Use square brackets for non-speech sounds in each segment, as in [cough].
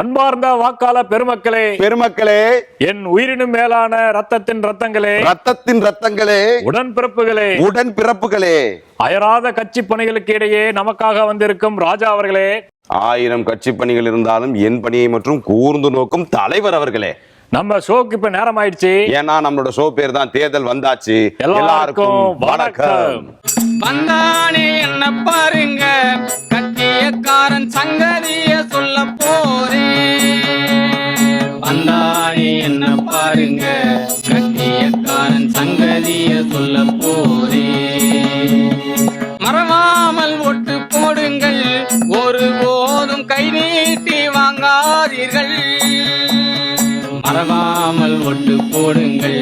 அன்பார்ந்த வாக்காள பெருமக்களே பெருமக்களே என் உயிரினும் மேலான ரத்தத்தின் ரத்தங்களே ரத்தத்தின் ரத்தங்களே உடன்பிறப்புகளே உடன் பிறப்புகளே அயராத கட்சி பணிகளுக்கு இடையே நமக்காக வந்திருக்கும் ராஜா அவர்களே ஆயிரம் கட்சி பணிகள் இருந்தாலும் என் பணியை மற்றும் கூர்ந்து நோக்கும் தலைவர் அவர்களே. நம்ம ஷோக்கு இப்ப நேரம் ஆயிடுச்சு ஏன்னா நம்மளோட ஷோ பேர் தான் தேர்தல் வந்தாச்சு. எல்லாருக்கும் வணக்கம். வந்தானே என்ன பாருங்க. கட்டியக்காரன் சங்கதிய பாருங்க. கட்டியக்காரன் சங்கதிய சொல்ல போதே மறவாமல் ஒட்டு போடுங்கள். ஒரு போதும் கை நீட்டி வாங்காதீர்கள். மறவாமல் ஒட்டு போடுங்கள்.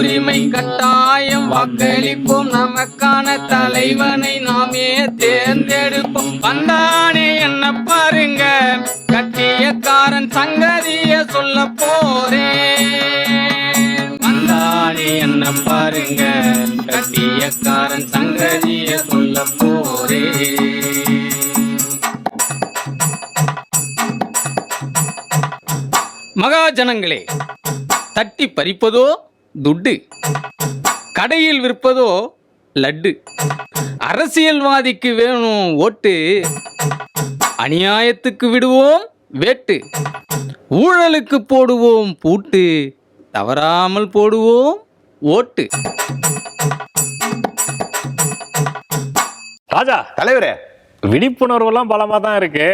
உரிமை கட்டாயம் வாக்களிப்போம். நமக்கான தலைவனை நாமே தேர்ந்தெடுப்போம். வந்தானே என்ன பாருங்க. கட்டியக்காரன் சங்கதிய சொல்ல போறேன் வந்தானே என்ன பாருங்க. கட்டியக்காரன் சங்கதிய சொல்ல போறேன் மகாஜனங்களே தட்டி பறிப்பதோ துட்டு. கடையில் விற்பதோ லட்டு. அரசியல்வாதிக்கு வேணும் ஓட்டு. அநியாயத்துக்கு விடுவோம் வேட்டு. ஊழலுக்கு போடுவோம் பூட்டு. தவறாமல் போடுவோம் ஓட்டு. ராஜா. தலைவரே. விழிப்புணர்வு எல்லாம் பலமா தான் இருக்கு.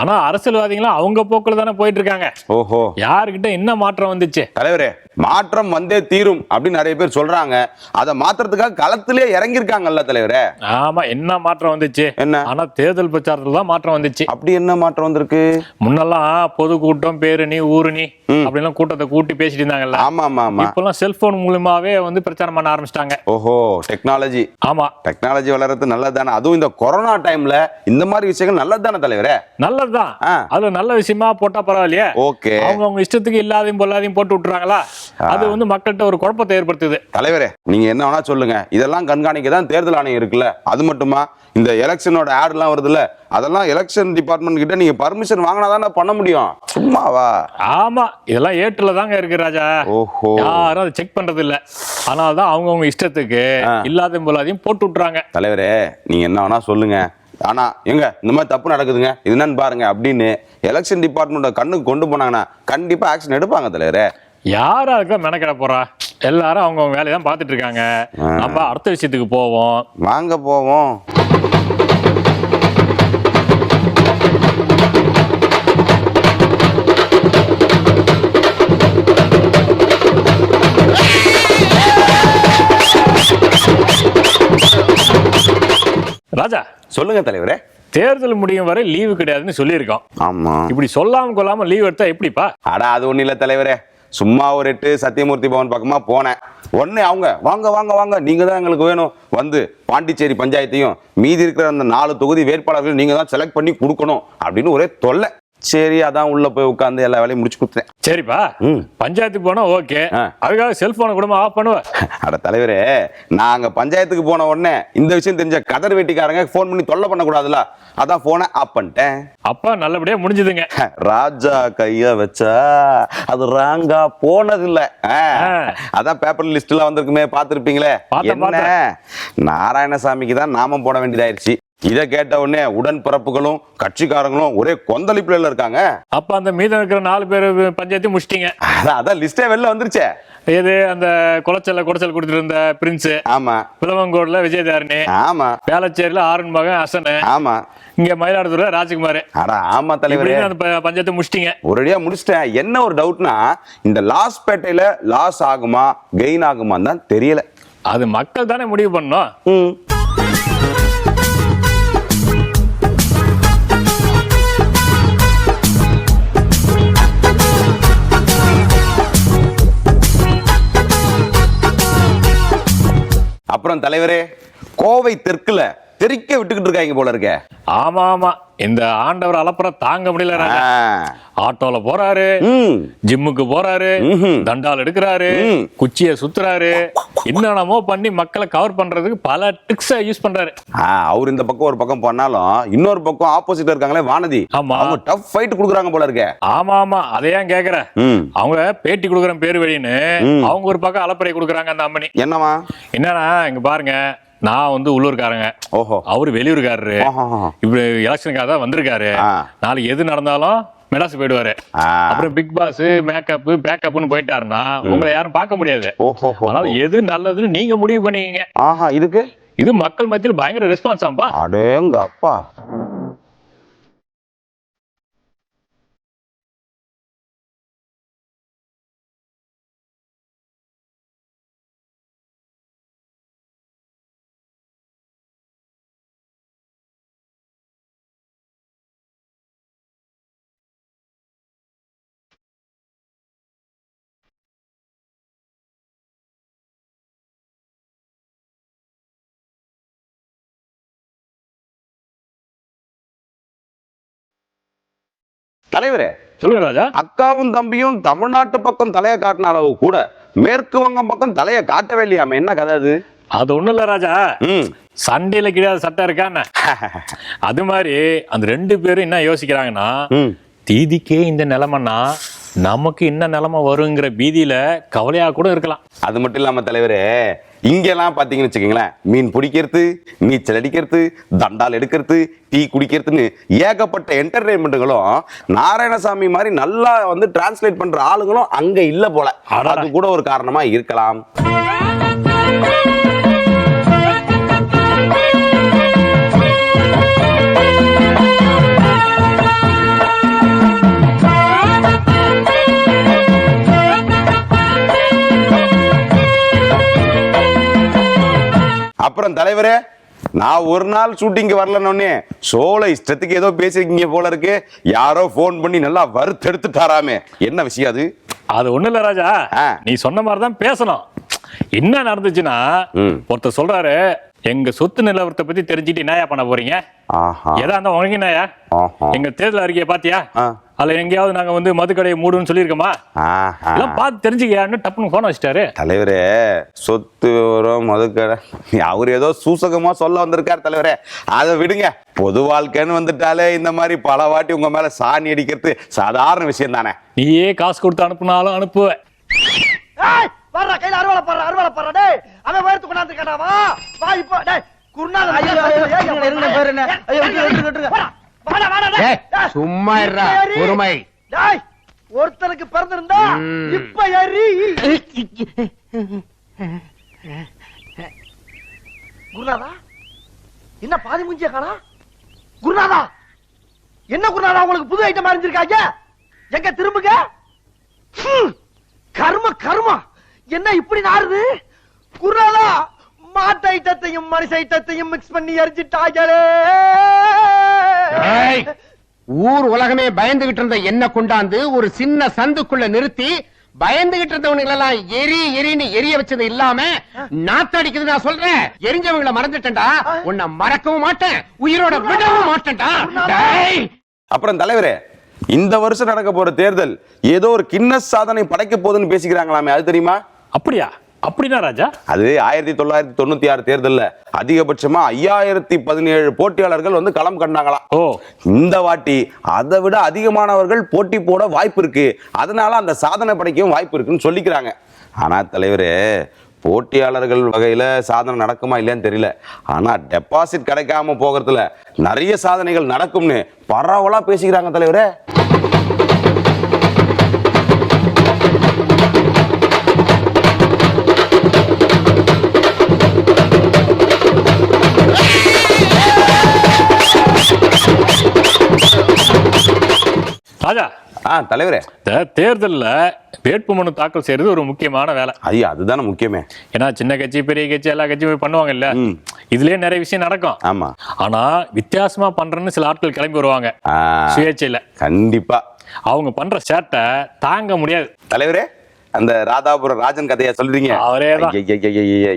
ஆனா அரசியல்வாதிகளும் அவங்க போக்குல தானே போயிட்டு இருக்காங்க ஓஹோ. யாருக்கிட்ட என்ன மாற்றம் வந்துச்சு? தலைவரே மாற்றம் வந்தே தீரும் அப்படின்னு நிறைய பேர் சொல்றாங்க. அதை மாத்துறதுக்காக களத்திலே இறங்கியிருக்காங்கல்ல தலைவரே. ஆமா என்ன மாற்றம் வந்துச்சு? என்ன? ஆனா தேர்தல் பிரச்சாரத்துல தான் மாற்றம் வந்துச்சு. அப்படி என்ன மாற்றம் வந்திருக்கு? முன்னெல்லாம் பொது கூட்டம் பேரணி ஊரணி அப்படிலாம் கூட்டத்தை கூட்டி பேசிட்டு இருந்தாங்கல்ல. ஆமா ஆமா ஆமா. இப்பெல்லாம் செல்போன் மூலமாவே வந்து பிரச்சாரம் பண்ண ஆரம்பிச்சிட்டாங்க. ஓஹோ டெக்னாலஜி ஆமா. டெக்னாலஜி வளர்றது நல்லது தானே அதுவும் இந்த கொரோனா டைம்ல இந்த மாதிரி விஷயங்கள் நல்லது தானே தலைவரே? நல்லதுதான். அது நல்ல விஷயமா போட்டா பரவாயில்லையே. ஓகே. அவங்க அவங்க இஷ்டத்துக்கு இல்லாதையும் பொல்லாதையும் போட்டு விட்டுறாங்களா? அது வந்து மக்கள்கிட்ட ஒரு குழப்பத்தை ஏற்படுத்துது. தலைவரே நீங்க என்ன வேணா சொல்லுங்க. இதெல்லாம் கண்காணிக்க தான் தேர்தல் ஆணையம் இருக்குல்ல. அது மட்டுமா? இந்த எலெக்ஷனோட ஆட்லாம் வருதுல்ல. அதெல்லாம் எலெக்ஷன் டிபார்ட்மெண்ட் கிட்ட நீங்க பர்மிஷன் வாங்கினா தானே பண்ண முடியும். சும்மாவா? ஆமா. இதெல்லாம் ஏட்டுல தாங்க இருக்கு ராஜா. ஓஹோ. யாரும் அதை செக் பண்றது இல்ல அதனால தான் அவங்கவங்க இஷ்டத்துக்கு ஆ. இல்லாதையும் பொல்லாதையும் போட்டு விட்டுறாங்க. தலைவரே நீங்க என்ன வேணா சொல்லுங்க. ஆனா எங்க இந்த மாதிரி தப்பு நடக்குதுங்க. இது என்னன்னு பாருங்க அப்படின்னு எலெக்ஷன் டிபார்ட்மெண்ட் கண்ணுக்கு கொண்டு போனாங்கன்னா கண்டிப்பா ஆக்ஷன் எடுப்பாங்க தலைவரே. யாரா இருக்க மெனக்கிட போறா? எல்லாரும் அவங்கவங்க வேலையை தான் பார்த்துட்டு இருக்காங்க. நம்ம அடுத்த விஷயத்துக்கு போவோம். வாங்க போவோம். ராஜா சொல்லுங்க தலைவரே. தேர்தல் முடியும் வரை லீவு கிடையாதுன்னு சொல்லியிருக்கோம். ஆமா. இப்படி சொல்லாம கொள்ளாம லீவ் எடுத்தா எப்படிப்பா? அட அது ஒண்ணும் இல்ல தலைவரே. சும்மா ஒரு எட்டு சத்தியமூர்த்தி பவன் பக்கமா போனேன். உடனே அவங்க வாங்க வாங்க வாங்க நீங்க தான் எங்களுக்கு வேணும். வந்து பாண்டிச்சேரி பஞ்சாயத்தையும் மீதி இருக்கிற அந்த நாலு தொகுதி வேட்பாளர்கள் நீங்க தான் செலக்ட் பண்ணி கொடுக்கணும் அப்படின்னு ஒரே தொல்லை. சரி அதான் உள்ள போய் உட்காந்து எல்லா வேலையும் முடிச்சு கொடுத்தேன். சரிப்பா. பஞ்சாயத்துக்கு போனா ஓகே. அதுக்காக செல்போனை கூட ஆஃப் பண்ணுவ. அட தலைவரே நாங்க பஞ்சாயத்துக்கு போன உடனே இந்த விஷயம் தெரிஞ்ச கதர் வெட்டிக்காரங்க ஃபோன் பண்ணி தொல்லை பண்ணக்கூடாதுல்ல? அதான் போனை ஆஃப் பண்ணிட்டேன். அப்பா நல்லபடியா முடிஞ்சதுங்க. ராஜா கைய வச்சா அது ராங்கா போனதில்ல. ஆ, ஆ. அதான் பேப்பர் லிஸ்ட்ல வந்திருக்குமே பார்த்திருப்பீங்களே? பார்த்தேன், என்ன? நாராயணசாமிக்கு தான் நாமம் போட வேண்டியதாயிருச்சு. இத கேட்ட உடனே உடன்பிறப்புகளும் கட்சிக்காரங்களும் ஒரே கொந்தளிப்புல இருக்காங்க. அப்ப அந்த மீதம் இருக்கிற நாலு பேர் பஞ்சாயத்தையும் முடிச்சிட்டீங்க. அதான் லிஸ்டே வெளில வந்துருச்சே. இது அந்த குளச்சல்ல குடைச்சல் கொடுத்துட்டு இருந்த பிரின்ஸ். ஆமா. பிளவங்கோடுல விஜயதாரணி. ஆமா. வேளச்சேரியில ஆறுன் மகன் ஹசனு ஆமா. இங்க மயிலாடுதுறை ராஜ்குமார். அட ஆமா தலைவரே. பஞ்சாயத்தை முடிச்சிட்டீங்க. ஒரேடியா முடிச்சிட்டேன். என்ன ஒரு டவுட்னா இந்த லாஸ் பேட்டையில லாஸ் ஆகுமா கெயின் ஆகுமான்னு தான் தெரியல. அது மக்கள் தானே முடிவு பண்ணணும். அப்புறம் தலைவரே கோவை தெற்குல தெறிக்க விட்டுக்கிட்டு இருக்காங்க போல இருக்க. ஆமா ஆமா. இந்த ஆண்டவர் அலப்புற தாங்க முடியல. ஆட்டோல போறாரு ம். ஜிம்முக்கு போறாரு. தண்டால் எடுக்கிறாரு. குச்சியை சுத்துறாரு என்னென்னமோ பண்ணி மக்களை கவர் பண்றதுக்கு பல ட்ரிக்ஸை யூஸ் பண்றாரு ஆ, அவர் இந்த பக்கம் ஒரு பக்கம் பண்ணாலும் இன்னொரு பக்கம் ஆப்போசிட்ல இருக்காங்களே வானதி ஆமா. அவங்க டஃப் ஃபைட் குடுக்குறாங்க போல இருக்கே ஆமா ஆமா அதை ஏன் கேக்குற. அவங்க பேட்டி கொடுக்குற பேர் வழின்னு அவங்க ஒரு பக்கம் அலப்பறை கொடுக்குறாங்க அந்த அம்மனி என்னவா என்னன்னா இங்க பாருங்க நான் வந்து உள்ளூர்காரங்க. ஓஹோ. அவரு வெளியூர்காரரு. இப்படி எலெக்ஷனுக்காக தான் வந்திருக்காரு. நாளைக்கு எது நடந்தாலும் மெடாஸ் போயிடுவாரு. அப்புறம் பிக் பாஸ் மேக்கப் பேக்கப்னு போயிட்டாருன்னா உங்களை யாரும் பார்க்க முடியாது. அதனால எது நல்லதுன்னு நீங்க முடிவு பண்ணிக்கங்க. ஆஹா இதுக்கு? இது மக்கள் மத்தியில் பயங்கர ரெஸ்பான்ஸ் ஆம்பா அடேங்க அப்பா தலைவரே சொல்லுங்க ராஜா. அக்காவும் தம்பியும் தமிழ்நாட்டு பக்கம் தலைய காட்டின அளவு கூட மேற்கு வங்கம் பக்கம் தலைய காட்டவே இல்லையாம. என்ன கதை அது? அது ஒண்ணும் இல்ல ராஜா. சண்டையில கிடையாது சட்டம் இருக்கா என்ன? [laughs] அது மாதிரி அந்த ரெண்டு பேரும் என்ன யோசிக்கிறாங்கன்னா. தீதிக்கே இந்த நிலைமைன்னா நமக்கு என்ன நிலைமை வருங்கிற பீதியில கவலையா கூட இருக்கலாம். அது மட்டும் இல்லாம தலைவரே இங்கெல்லாம் பாத்தீங்கன்னு வச்சுக்கோங்களேன் மீன் பிடிக்கிறது நீச்சல் அடிக்கிறது தண்டால் எடுக்கிறது டீ குடிக்கிறதுன்னு ஏகப்பட்ட என்டர்டைன்மெண்ட்டுகளும் நாராயணசாமி மாதிரி நல்லா வந்து டிரான்ஸ்லேட் பண்ற ஆளுங்களும் அங்க இல்ல போல. அது கூட ஒரு காரணமா இருக்கலாம். அப்புறம் தலைவரே நான் ஒரு நாள் ஷூட்டிங்க்கு வரலன்னொன்னே சோலை இஷ்டத்துக்கு ஏதோ பேசிருக்கீங்க போல இருக்கு. யாரோ ஃபோன் பண்ணி நல்லா வறுத்தெடுத்துட்டாராமே. என்ன விஷயம் அது? அது ஒண்ணு இல்ல ராஜா. நீ சொன்ன மாதிரி தான் பேசணும். என்ன நடந்துச்சுன்னா. ஒருத்தர் சொல்றாரு எங்க சொத்து நிலவரத்தை பத்தி தெரிஞ்சுட்டு என்னயா பண்ண போறீங்க? எதா இருந்தா உனக்கு என்னயா ஆஹா. எங்க தேர்தல் அறிக்கையை பாத்தியா. அதுல எங்கேயாவது நாங்க வந்து மதுக்கடையை மூடுன்னு சொல்லியிருக்கோமா? எல்லாம் பார்த்து தெரிஞ்சுக்கியான்னு டப்புன்னு போன வச்சிட்டாரு. தலைவரே சொத்து விவரம் மதுக்கடை. அவர் ஏதோ சூசகமா சொல்ல வந்திருக்கார் தலைவரே. அதை விடுங்க. பொது வாழ்க்கைன்னு வந்துட்டாலே இந்த மாதிரி பல வாட்டி உங்க மேல சாணி அடிக்கிறது சாதாரண விஷயம் தானே. நீயே காசு கொடுத்து அனுப்புனாலும் அனுப்புவ ஏய் வர்றா கையில அறுவாலை போடுற அறுவாலை போடுற. டேய் அவன் வேர்த்து கொண்டாந்து கேட்டா வா. வா இப்போ டேய் குருநாதன் ஐயோ, பேரு என்ன? ஐயோ, விட்டுருங்க, விட்டுருங்க, சும்மா. பொறுமை. ஒருத்தனுக்கு பிறந்திருந்தா. இப்ப ஏறி. குருநாதா என்ன பாதி மூஞ்சிய காணா? குருநாதா என்ன குருநாதா உங்களுக்கு புது ஐட்டம் அறிஞ்சிருக்காங்க? எங்க திரும்புங்க? கர்ம கர்மா. என்ன இப்படி நாறுது? குருநாதா மாட்டு ஐட்டத்தையும் மனுஷ ஐட்டத்தையும் மிக்ஸ் பண்ணி எரிஞ்சிட்டாங்களே. ஊர் உலகமே பயந்துகிட்டு இருந்த என்ன கொண்டாந்து ஒரு சின்ன சந்துக்குள்ள நிறுத்தி பயந்துகிட்டு இருந்தவனுங்க எல்லாம் எரி எரின்னு எரிய வச்சது இல்லாம நாத்தடிக்குது நான் சொல்றேன். எரிஞ்சவங்களை மறந்துட்டேன்டா. உன்னை மறக்கவும் மாட்டேன். உயிரோட விடவும் மாட்டேன்டா. டேய். அப்புறம் தலைவரே இந்த வருஷம் நடக்க போற தேர்தல் ஏதோ ஒரு கின்னஸ் சாதனை படைக்க போகுதுன்னு பேசிக்கிறாங்களாமே அது தெரியுமா? அப்படியா? அப்படின்னா ராஜா? அது ஆயிரத்தி தொள்ளாயிரத்தி தொண்ணூத்தி ஆறு தேர்தல்ல அதிகபட்சமா ஐயாயிரத்தி பதினேழு போட்டியாளர்கள் வந்து களம் கண்டாங்களாம் ஓ. இந்த வாட்டி அதை விட அதிகமானவர்கள் போட்டி போட வாய்ப்பு இருக்கு. அதனால அந்த சாதனை படைக்கவும் வாய்ப்பு இருக்குன்னு சொல்லிக்கிறாங்க. ஆனா தலைவரே போட்டியாளர்கள் வகையில சாதனை நடக்குமா இல்லையான்னு தெரியல. ஆனா டெபாசிட் கிடைக்காம போகிறதுல நிறைய சாதனைகள் நடக்கும்னு பரவலா பேசிக்கிறாங்க தலைவரே. ராஜா. ஆ தலைவரே. இந்த தேர்தல்ல வேட்புமனு தாக்கல் செய்யறது ஒரு முக்கியமான வேலை. ஐயா அதுதானே முக்கியமே. ஏன்னா சின்ன கட்சி பெரிய கட்சி எல்லா கட்சியும் போய் பண்ணுவாங்க இல்ல? ம். இதுலயே நிறைய விஷயம் நடக்கும். ஆமா. ஆனா வித்தியாசமா பண்றேன்னு சில ஆட்கள் கிளம்பி வருவாங்க. சுயேட்சையில. கண்டிப்பா. அவங்க பண்ற சேட்டை தாங்க முடியாது. தலைவரே. அந்த ராதாபுரம் ராஜன் கதையா சொல்றீங்க?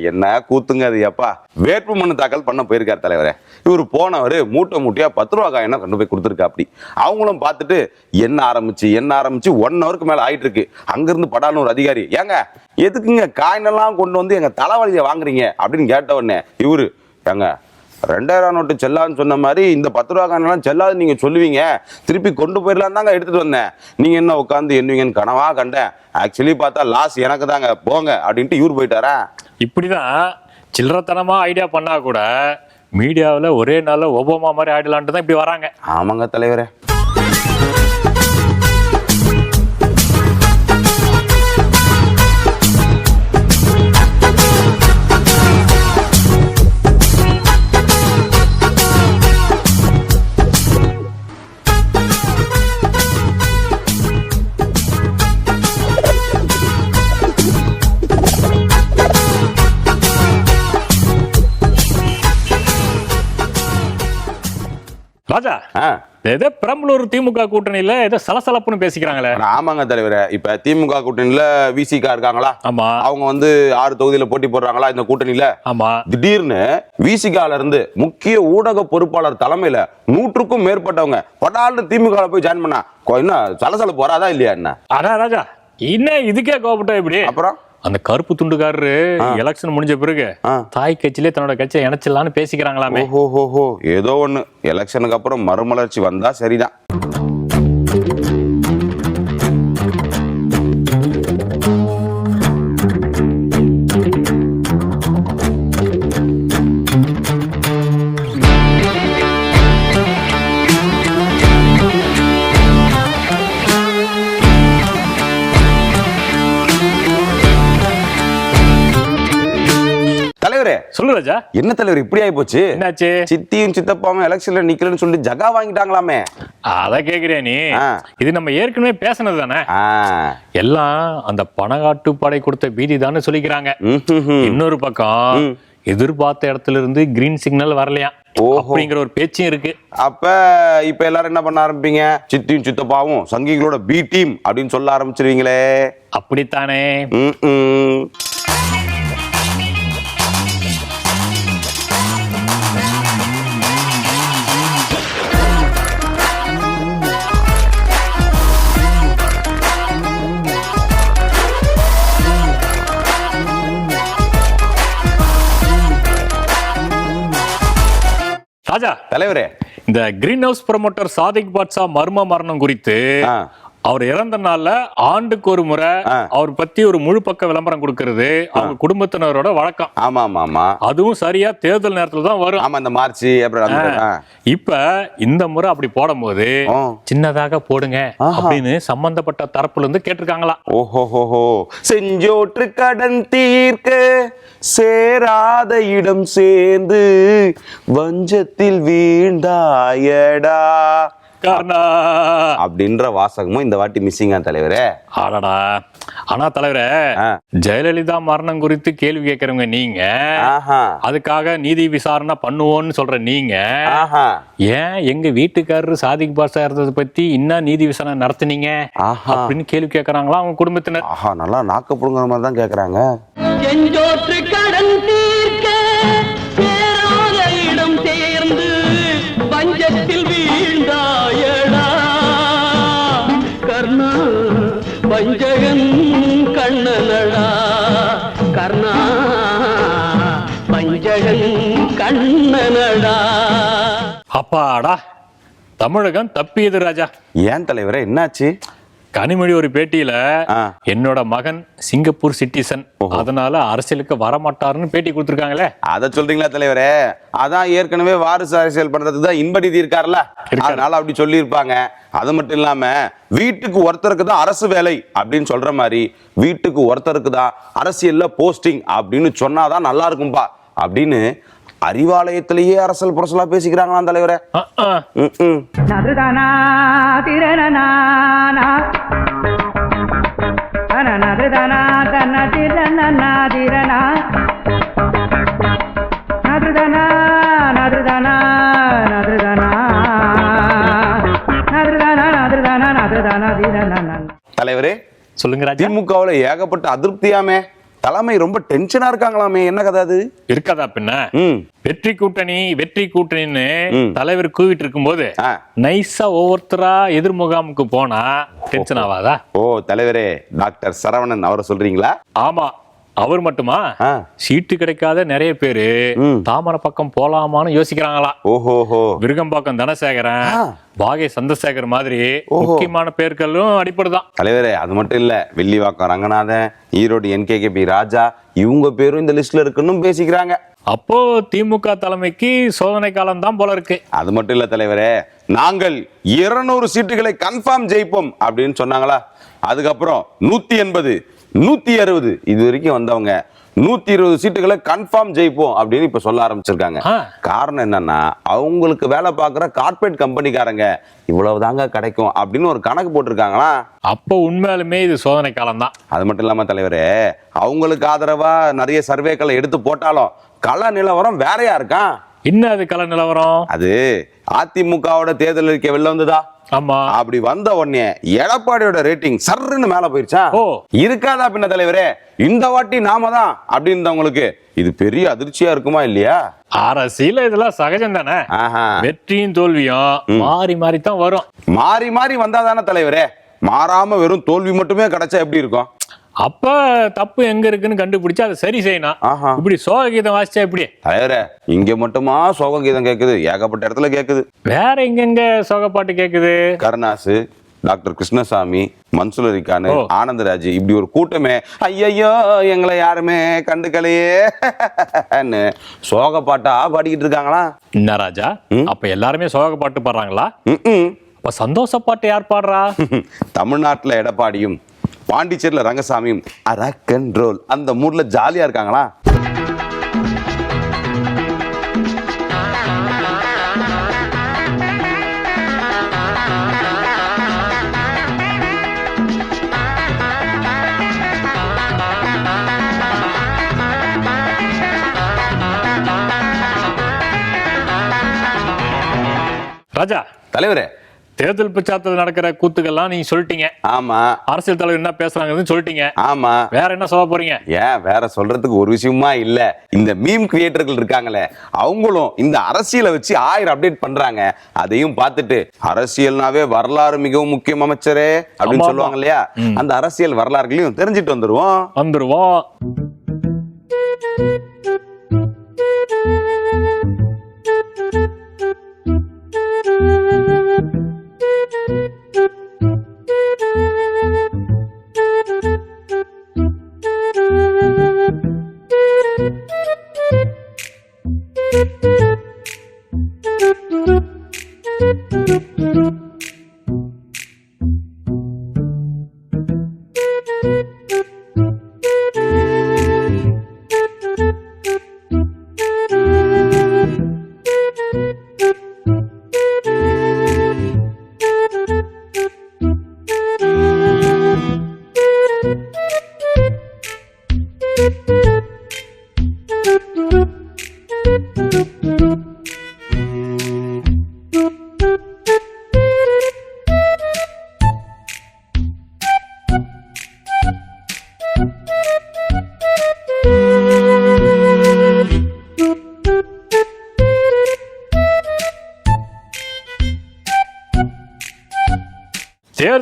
என்ன கூத்துங்க அது அப்பா. வேட்பு மனு தாக்கல் பண்ண போயிருக்கார் தலைவரே. இவர் போனவர் மூட்டை மூட்டையா பத்து ரூபா காயினா கொண்டு போய் கொடுத்துருக்கா அப்படி. அவங்களும் பார்த்துட்டு என்ன ஆரம்பிச்சு என்ன ஆரம்பிச்சு ஒன் ஹவருக்கு மேல ஆயிட்டு இருக்கு அங்கிருந்து படான்னு ஒரு அதிகாரி ஏங்க எதுக்குங்க காயினெல்லாம் கொண்டு வந்து எங்க தலைவலியை வாங்குறீங்க? அப்படின்னு கேட்ட உடனே இவரு ஏங்க ரெண்டாயிரம் நோட்டு செல்லான்னு சொன்ன மாதிரி இந்த பத்து ரூபா காயினெல்லாம் செல்லாது நீங்க சொல்லுவீங்க. திருப்பி கொண்டு போயிடலாம் தாங்க எடுத்துட்டு வந்தேன். நீங்க என்ன உட்காந்து எண்ணுவீங்கன்னு கனவா கண்டேன். ஆக்சுவலி பார்த்தா லாஸ் எனக்கு தாங்க. போங்க அப்படின்ட்டு இவர் போயிட்டாரா? இப்படிதான் சில்லறத்தனமா ஐடியா பண்ணா கூட மீடியாவில் ஒரே நாள்ல ஒபாமா மாதிரி ஆயிடலான்ட்டு தான் இப்படி வராங்க. ஆமாங்க தலைவரே. ராஜா ஏதோ பெரம்பலூர் திமுக கூட்டணியில ஏதோ சலசலப்புன்னு பேசிக்கிறாங்களே. ஆமாங்க தலைவரே. இப்ப திமுக கூட்டணியில விசிகா இருக்காங்களா? ஆமா. அவங்க வந்து ஆறு தொகுதியில போட்டி போடுறாங்களா இந்த கூட்டணியில? ஆமா. திடீர்னு விசிகால இருந்து முக்கிய ஊடக பொறுப்பாளர் தலைமையில நூற்றுக்கும் மேற்பட்டவங்க படால்னு திமுக போய் ஜாயின் பண்ணா என்ன சலசலப்பு வராதா இல்லையா என்ன? அதான் ராஜா இன்னும் இதுக்கே கோபப்பட்ட இப்படி அப்புறம்? அந்த கருப்பு துண்டுக்காரரு எலெக்ஷன் முடிஞ்ச பிறகு. தாய் கட்சியிலே தன்னோட கட்சியை இணைச்சிடலான்னு பேசிக்கிறாங்களாமே. ஓஹோ ஏதோ ஒண்ணு. எலெக்ஷனுக்கு அப்புறம் மறுமலர்ச்சி வந்தா சரிதான். என்ன தலைவர் இப்படி ஆயி போச்சு என்னாச்சு? சித்தியும் சித்தப்பாவும் எலெக்ஷன்ல நிக்கலன்னு சொல்லிட்டு ஜகா வாங்கிட்டாங்களாமே. அத கேக்குறியா நீ. இது நம்ம ஏற்கனவே பேசினது தானே. எல்லாம் அந்த பணக்காட்டு படை கொடுத்த பீதி தானே சொல்லிக்கிறாங்க. இன்னொரு பக்கம் எதிர்பார்த்த இடத்துல இருந்து கிரீன் சிக்னல் வரலையா. அப்படிங்கிற ஒரு பேச்சும் இருக்கு. அப்ப இப்ப எல்லாரும் என்ன பண்ண ஆரம்பிப்பீங்க? சித்தியும் சித்தப்பாவும் சங்கிகளோட பி டீம் அப்படின்னு சொல்ல ஆரம்பிச்சிருவீங்களே. அப்படித்தானே? ராஜா தலைவரே இந்த green house promoter Sadiq Batcha மர்ம மரணம் குறித்து. அவர் இறந்த நாள்ல ஆண்டுக்கு ஒரு முறை. அவர் பத்தி ஒரு முழு பக்க விளம்பரம் கொடுக்கிறது. அவங்க குடும்பத்தினரோட வழக்கம். ஆமா ஆமா ஆமா அதுவும் சரியா தேர்தல் நேரத்துல தான் வரும். ஆமா இந்த மார்ச் ஏப்ரல். இப்ப இந்த முறை அப்படி போடும்போது. சின்னதாக போடுங்க. அப்படின்னு சம்பந்தப்பட்ட தரப்புல இருந்து கேட்டிருக்காங்களா? ஓஹோஹோஹோ. செஞ்சோற்று கடன் தீர்க்க சேராத இடம் சேர்ந்து வஞ்சத்தில் வீண்டாயடா காரணா. அப்படின்ற வாசகமும் இந்த வாட்டி மிஸ்ஸிங்கா தலைவரே. ஆடாடா. ஆனா தலைவரே. ஜெயலலிதா மரணம் குறித்து கேள்வி கேட்கறவங்க நீங்க. ஆஹா. அதுக்காக நீதி விசாரணை பண்ணுவோம்னு சொல்ற நீங்க. ஆஹா. ஏன் எங்க வீட்டுக்காரரு சாதிக் பாஷா இருந்ததை பத்தி இன்னும் நீதி விசாரணை நடத்துனீங்க? ஆஹா. அப்படின்னு கேள்வி கேட்கறாங்களா அவங்க குடும்பத்தினர்? ஆஹா நல்லா நாக்க புடுங்குற மாதிரி தான் கேக்குறாங்க. பஞ்சகன் கண்ணனடா. கர்ணா பஞ்சகன் கண்ணனடா. அப்பாடா தமிழகம் தப்பியது ராஜா. ஏன் தலைவரே என்னாச்சு? கனிமொழி ஒரு பேட்டியில. என்னோட மகன் சிங்கப்பூர் சிட்டிசன். அதனால அரசியலுக்கு வரமாட்டாருன்னு பேட்டி கொடுத்திருக்காங்களே? அத சொல்றீங்களா தலைவரே? அதான் ஏற்கனவே வாரிசு அரசியல் பண்றதுக்கு தான் இன்பநிதி இருக்கார்ல இருக்காரு. அதனால அப்படி சொல்லியிருப்பாங்க. அது மட்டும் இல்லாம வீட்டுக்கு ஒருத்தருக்கு தான் அரசு வேலை அப்படின்னு சொல்ற மாதிரி வீட்டுக்கு ஒருத்தருக்கு தான் அரசியல்ல போஸ்டிங் அப்படின்னு சொன்னாதான் நல்லா இருக்கும்பா அப்படின்னு அறிவாலயத்திலேயே அரசியல் புரசலா பேசிக்கிறாங்களாம் தலைவரே? தலைவரே சொல்லுங்க ராஜா. திமுகவுல ஏகப்பட்ட அதிருப்தியாமே. தலைமை ரொம்ப டென்ஷனா இருக்காங்களாமே. என்ன கதை அது? இருக்காதா பின்ன? வெற்றி கூட்டணி வெற்றி கூட்டணின்னு. தலைவர் கூவிட்டு இருக்கும்போது ஆ. நைஸா ஒவ்வொருத்தரா எதிர் முகாமுக்கு போனா டென்ஷன் ஆகாதா ஓ தலைவரே டாக்டர் சரவணன் அவரை சொல்றீங்களா? ஆமா. அவர் மட்டுமா. சீட்டு கிடைக்காத நிறைய பேரு. தாமரை பக்கம் போலாமான்னு யோசிக்கிறாங்களா ஓஹோஹோ விருகம்பாக்கம் தனசேகரன். வாகை சந்திரசேகர் மாதிரி. முக்கியமான பேர்களும் அடிப்படுதான் தலைவரே அது மட்டும் இல்ல வெள்ளிவாக்கம் ரங்கநாதன் ஈரோடு என்கேகேபி ராஜா இவங்க பேரும் இந்த லிஸ்ட்ல இருக்குன்னு பேசிக்கிறாங்க அப்போ திமுக தலைமைக்கு சோதனை காலம் தான் போல இருக்கு அது மட்டும் இல்ல தலைவரே நாங்கள் இருநூறு சீட்டுகளை கன்ஃபார்ம் ஜெயிப்போம் அப்படின்னு சொன்னாங்களா அதுக்கப்புறம் நூத்தி எண்பது நூத்தி அறுபது. இது வரைக்கும் வந்தவங்க நூத்தி இருபது சீட்டுகளை கன்ஃபார்ம் ஜெயிப்போம் அப்படின்னு இப்ப சொல்ல ஆரம்பிச்சிருக்காங்க. காரணம் என்னன்னா அவங்களுக்கு வேலை பார்க்குற கார்ப்பரேட் கம்பெனிக்காரங்க இவ்வளவு தாங்க கிடைக்கும் அப்படின்னு ஒரு கணக்கு போட்டிருக்காங்களா? அப்போ உண்மையாலுமே இது சோதனை காலம் தான் அது மட்டும் இல்லாம தலைவரே அவங்களுக்கு ஆதரவா நிறைய சர்வேக்களை எடுத்து போட்டாலும் கள நிலவரம் வேறையா இருக்கான் என்ன அது கல நிலவரம்? அது அதிமுகவோட தேர்தல் அறிக்கை வெளில வந்ததா? ஆமா. அப்படி வந்த உடனே எடப்பாடியோட ரேட்டிங் சர்ன்னு மேல போயிருச்சா. இருக்காதா பின்ன தலைவரே? இந்த வாட்டி நாம தான் அப்படின்றவங்களுக்கு. இது பெரிய அதிர்ச்சியா இருக்குமா இல்லையா? அரசியல இதெல்லாம் சகஜம் தானே? வெற்றியும் தோல்வியும் மாறி மாறி தான் வரும். மாறி மாறி வந்தாதானே தலைவரே? மாறாம வெறும் தோல்வி மட்டுமே கிடைச்சா எப்படி இருக்கும்? அப்ப தப்பு எங்க இருக்குன்னு கண்டுபிடிச்சு அதை சரி செய்யணும். இப்படி சோக கீதம் வாசிச்சா எப்படி? தலைவரே இங்க மட்டுமா சோக கீதம் கேக்குது? ஏகப்பட்ட இடத்துல கேக்குது. வேற எங்கெங்க சோக பாட்டு கேக்குது? கருணாசு டாக்டர் கிருஷ்ணசாமி மன்சூர் அலிகான் ஓ. ஆனந்தராஜ் இப்படி ஒரு கூட்டமே ஐயையோ எங்களை யாருமே கண்டுக்கலையே. சோக பாட்டா பாடிக்கிட்டு இருக்காங்களா? என்ன ராஜா? அப்ப எல்லாருமே சோக பாட்டு பாடுறாங்களா. அப்ப சந்தோஷ பாட்டு யார் பாடுறா? [laughs] தமிழ்நாட்டுல எடப்பாடியும் பாண்டிச்சேரியில ரங்கசாமியும் அரக்கன்ட்ரோல் அந்த மூட்ல ஜாலியா இருக்காங்களா? ராஜா. தலைவரே. தேர்தல் பிரச்சாரத்தில் நடக்கிற கூத்துக்கெல்லாம் நீங்க சொல்லிட்டீங்க. ஆமா. அரசியல் தலைவர் என்ன பேசுறாங்கன்னு சொல்லிட்டீங்க. ஆமா. வேற என்ன சொல்ல போறீங்க? ஏன்? வேற சொல்றதுக்கு ஒரு விஷயமா இல்ல. இந்த மீம் கிரியேட்டர்கள் இருக்காங்களே அவங்களும் இந்த அரசியலை வச்சு ஆயிரம் அப்டேட் பண்றாங்க. அதையும் பார்த்துட்டு அரசியல்னாவே வரலாறு மிகவும் முக்கியம் அமைச்சரே அப்படின்னு சொல்லுவாங்க. இல்லையா. அந்த அரசியல் வரலாறுகளையும் தெரிஞ்சுட்டு வந்துருவோம். வந்துருவோம்.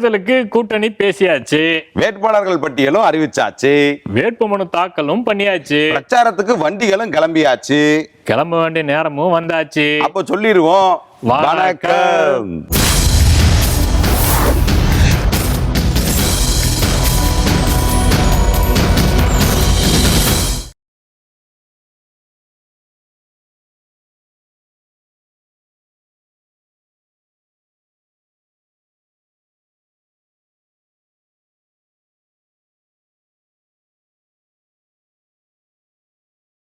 தேர்தலுக்கு கூட்டணி பேசியாச்சு. வேட்பாளர்கள் பட்டியலும் அறிவிச்சாச்சு. வேட்புமனு தாக்கலும் பண்ணியாச்சு. பிரச்சாரத்துக்கு வண்டிகளும் கிளம்பியாச்சு. கிளம்ப வேண்டிய நேரமும் வந்தாச்சு. அப்ப சொல்லிடுவோம் வணக்கம்.